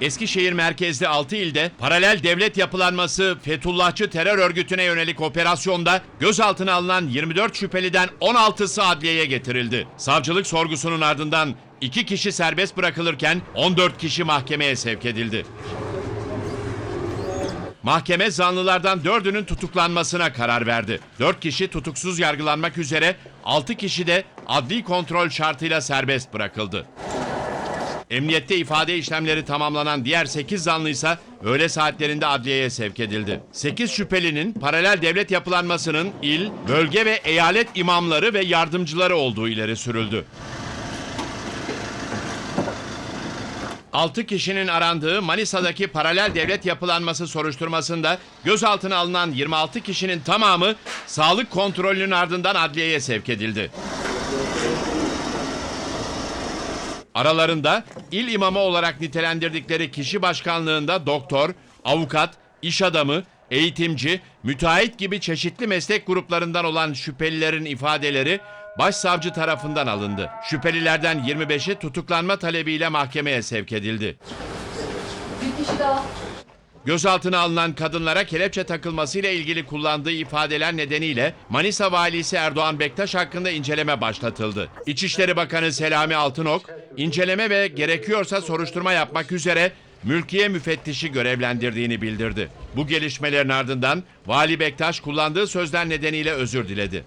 Eskişehir merkezli 6 ilde paralel devlet yapılanması Fethullahçı terör örgütüne yönelik operasyonda gözaltına alınan 24 şüpheliden 16'sı adliyeye getirildi. Savcılık sorgusunun ardından 2 kişi serbest bırakılırken 14 kişi mahkemeye sevk edildi. Mahkeme zanlılardan 4'ünün tutuklanmasına karar verdi. 4 kişi tutuksuz yargılanmak üzere 6 kişi de adli kontrol şartıyla serbest bırakıldı. Emniyette ifade işlemleri tamamlanan diğer 8 zanlı ise öğle saatlerinde adliyeye sevk edildi. 8 şüphelinin paralel devlet yapılanmasının il, bölge ve eyalet imamları ve yardımcıları olduğu ileri sürüldü. 6 kişinin arandığı Manisa'daki paralel devlet yapılanması soruşturmasında gözaltına alınan 26 kişinin tamamı sağlık kontrolünün ardından adliyeye sevk edildi. Aralarında il imamı olarak nitelendirdikleri kişi başkanlığında doktor, avukat, iş adamı, eğitimci, müteahhit gibi çeşitli meslek gruplarından olan şüphelilerin ifadeleri başsavcı tarafından alındı. Şüphelilerden 25'i tutuklanma talebiyle mahkemeye sevk edildi. Bir kişi daha. Gözaltına alınan kadınlara kelepçe takılmasıyla ilgili kullandığı ifadeler nedeniyle Manisa Valisi Erdoğan Bektaş hakkında inceleme başlatıldı. İçişleri Bakanı Selami Altınok, inceleme ve gerekiyorsa soruşturma yapmak üzere mülkiye müfettişi görevlendirdiğini bildirdi. Bu gelişmelerin ardından Vali Bektaş kullandığı sözler nedeniyle özür diledi.